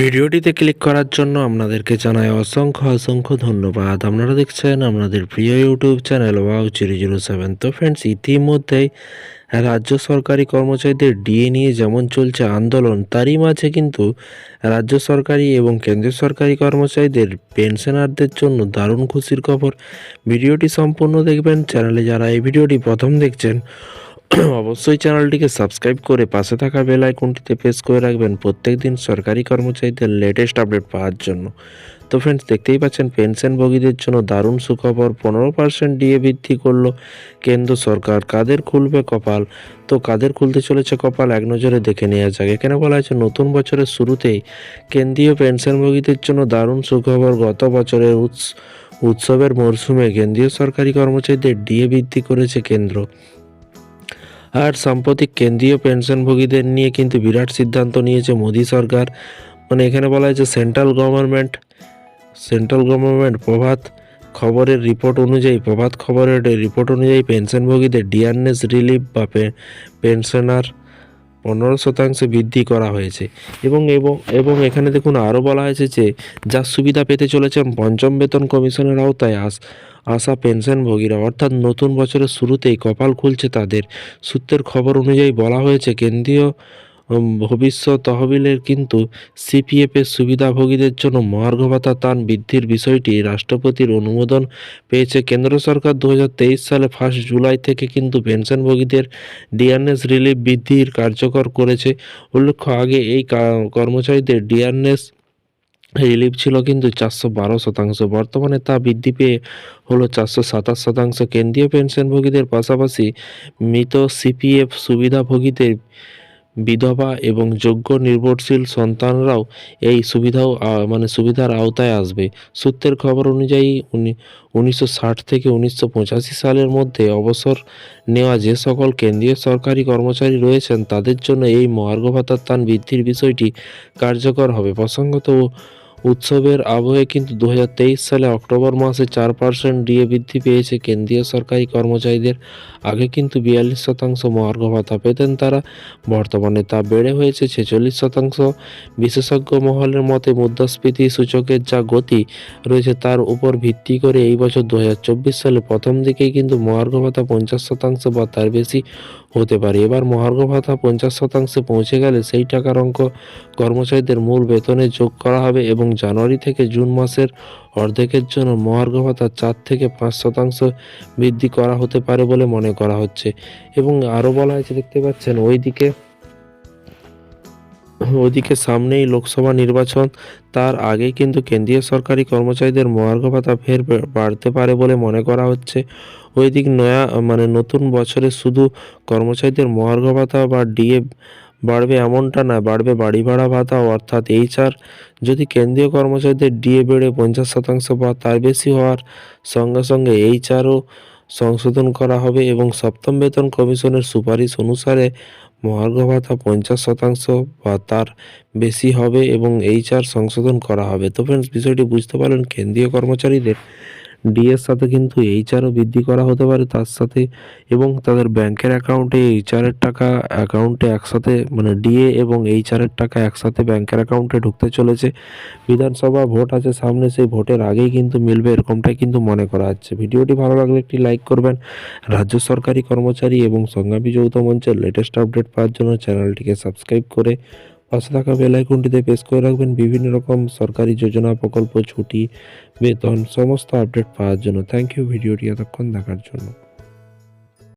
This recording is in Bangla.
ভিডিওটিতে ক্লিক করার জন্য আপনাদেরকে জানাই অসংখ্য অসংখ্য ধন্যবাদ। আপনারা দেখছেন আপনাদের প্রিয় YouTube channel wow zero zero seven. তো ফ্রেন্ডস ইতিমধ্যেই রাজ্য সরকারি কর্মচারীদের ডিএ নিয়ে যেমন চলছে আন্দোলন, তারই মাঝে কিন্তু রাজ্য সরকারি এবং কেন্দ্রীয় সরকারি কর্মচারীদের পেনশনারদের জন্য দারুণ খুশির খবর। ভিডিওটি সম্পূর্ণ দেখবেন। চ্যানেলে যারা এই ভিডিওটি প্রথম দেখছেন অবশ্যই চ্যানেলটিকে সাবস্ক্রাইব করে পাশে থাকা বেল আইকনটিতে প্রেস করে রাখবেন প্রত্যেক দিন সরকারি কর্মচারীদের লেটেস্ট আপডেট পাওয়ার জন্য। তো ফ্রেন্ডস দেখতেই পাচ্ছেন পেনশনভোগীদের জন্য দারুণ সুখবর। পনেরো পার্সেন্ট ডিএ বৃদ্ধি করল কেন্দ্র সরকার। কাদের খুলবে কপাল? তো কাদের খুলতে চলেছে কপাল এক নজরে দেখে নেওয়া যাক। এখানে বলা হয়েছে, নতুন বছরের শুরুতেই কেন্দ্রীয় পেনশনভোগীদের জন্য দারুণ সুখবর। গত বছরের উৎস, উৎসবের মরশুমে কেন্দ্রীয় সরকারি কর্মচারীদের ডিএ বৃদ্ধি করেছে কেন্দ্র। আর সাম্প্রতিক কেন্দ্রীয় পেনশনভোগীদের নিয়ে কিন্তু বিরাট সিদ্ধান্ত নিয়েছে মোদী সরকার। মানে এখানে বলা হয়েছে central government central government Prabhat খবরের রিপোর্ট অনুযায়ী, প্রভাত খবরের রিপোর্ট অনুযায়ী পেনশনভোগীদের ডিয়ারনেস রিলিফ বা পেনশনার পনেরো শতাংশ বৃদ্ধি করা হয়েছে। এবং এবং এখানে দেখুন আরও বলা হয়েছে যে, যার সুবিধা পেতে চলেছেন পঞ্চম বেতন কমিশনের আওতায় আস, আসা পেনশনভোগীরা। অর্থাৎ নতুন বছরের শুরুতেই কপাল খুলছে তাদের। সূত্রের খবর অনুযায়ী বলা হয়েছে, কেন্দ্রীয় ভবিষ্যৎ তহবিলের কিন্তু সিপিএফের সুবিধাভোগীদের জন্য মহার্ঘ ভাতা তান বৃদ্ধির বিষয়টি রাষ্ট্রপতির অনুমোদন পেয়েছে। কেন্দ্র সরকার দু হাজার তেইশ সালে ফার্স্ট জুলাই থেকে কিন্তু পেনশনভোগীদের ডিআরএস রিলিফ বৃদ্ধির কার্যকর করেছে। উল্লেখ্য, আগে এই কর্মচারীদের ডিআরএস রিলিফ ছিল কিন্তু চারশো বারো শতাংশ। বর্তমানে তা বৃদ্ধি পেয়ে হলো চারশো সাতাশ শতাংশ। কেন্দ্রীয় পেনশনভোগীদের পাশাপাশি মৃত সিপিএফ সুবিধাভোগীদের বিধবা এবং যোগ্য নির্ভরশীল সন্তানরাও এই সুবিধাও মানে সুবিধার আওতায় আসবে। সূত্রের খবর অনুযায়ী উনি, উনিশশো থেকে উনিশশো পঁচাশি সালের মধ্যে অবসর নেওয়া যে সকল কেন্দ্রীয় সরকারি কর্মচারী রয়েছেন, তাদের জন্য এই মহার্ঘ ভাতার তান বৃদ্ধির বিষয়টি কার্যকর হবে। প্রসঙ্গত উৎসবের আবহে কিন্তু দু হাজার তেইশ সালে অক্টোবর মাসে চার পার্সেন্ট ডিএ বৃদ্ধি পেয়েছে কেন্দ্রীয় সরকারি কর্মচারীদের। আগে কিন্তু বিয়াল্লিশ শতাংশ মহার্ঘ ভাতা পেতেন তারা, বর্তমানে তা বেড়ে হয়েছে ছেচল্লিশ শতাংশ। বিশেষজ্ঞ মহলের মতে মুদ্রাস্ফীতি সূচকের যা গতি রয়েছে তার উপর ভিত্তি করে এই বছর দু হাজার চব্বিশ সালে প্রথম দিকেই কিন্তু মহার্ঘ ভাতা পঞ্চাশ শতাংশ বা তার বেশি হতে পারে। এবার মহার্ঘ ভাতা পঞ্চাশ শতাংশে পৌঁছে গেলে সেই টাকার অঙ্ক কর্মচারীদের মূল বেতনে যোগ করা হবে এবং জানুয়ারি থেকে জুন মাসের অর্ধেকের জন্য মহার্ঘ ভাতা চার থেকে পাঁচ শতাংশ বৃদ্ধি করা হতে পারে বলে মনে করা হচ্ছে। এবং আরও বলা হয়েছে, দেখতে পাচ্ছেন, ওইদিকে ওইদিকে সামনেই লোকসভা নির্বাচন, তার আগে কিন্তু কেন্দ্রীয় সরকারি কর্মচারীদের মহার্ঘ ভাতা ফের বাড়তে পারে বলে মনে করা হচ্ছে। ওইদিক নয়া মানে নতুন বছরে শুধু কর্মচারীদের মহার্ঘ ভাতা বা ডিএ বাড়বে এমনটা না, বাড়বে বাড়ি ভাড়া ভাতা, অর্থাৎ এইচআর যদি কেন্দ্রীয় কর্মচারীদের ডিএ বেড়ে পঞ্চাশ শতাংশ বা তার বেশি হওয়ার সঙ্গে সঙ্গে এইচআরও সংশোধন করা হবে এবং সপ্তম বেতন কমিশনের সুপারিশ অনুসারে মহার্ঘ ভাতা পঞ্চাশ শতাংশ বা তার বেশি হবে এবং এইচআর সংশোধন করা হবে। তো ফ্রেন্ডস বিষয়টি বুঝতে পারলেন, কেন্দ্রীয় কর্মচারীদের ডিএর সাথে কিন্তু এইচআরও বৃদ্ধি করা হতে পারে তার সাথে এবং তাদের ব্যাংকের অ্যাকাউন্টে এইচআরের টাকা অ্যাকাউন্টে একসাথে মানে ডিএ এবং এইচআরের টাকা একসাথে ব্যাংকের অ্যাকাউন্টে ঢুকতে চলেছে। বিধানসভা ভোট আছে সামনে, সেই ভোটের আগেই কিন্তু মিলবে এরকমটাই কিন্তু মনে করা হচ্ছে। ভিডিওটি ভালো লাগলে একটি লাইক করবেন। রাজ্য সরকারি কর্মচারী এবং সংগ্রামী যৌথ মঞ্চের লেটেস্ট আপডেট পাওয়ার জন্য চ্যানেলটিকে সাবস্ক্রাইব করে পাশে থাকা বেল আইকনটিতে প্রেস করে রাখবেন বিভিন্ন রকম সরকারি যোজনা, প্রকল্প, ছুটি, বেতন, সমস্ত আপডেট পাওয়ার জন্য। থ্যাংক ইউ ভিডিওটি এতক্ষণ দেখার জন্য।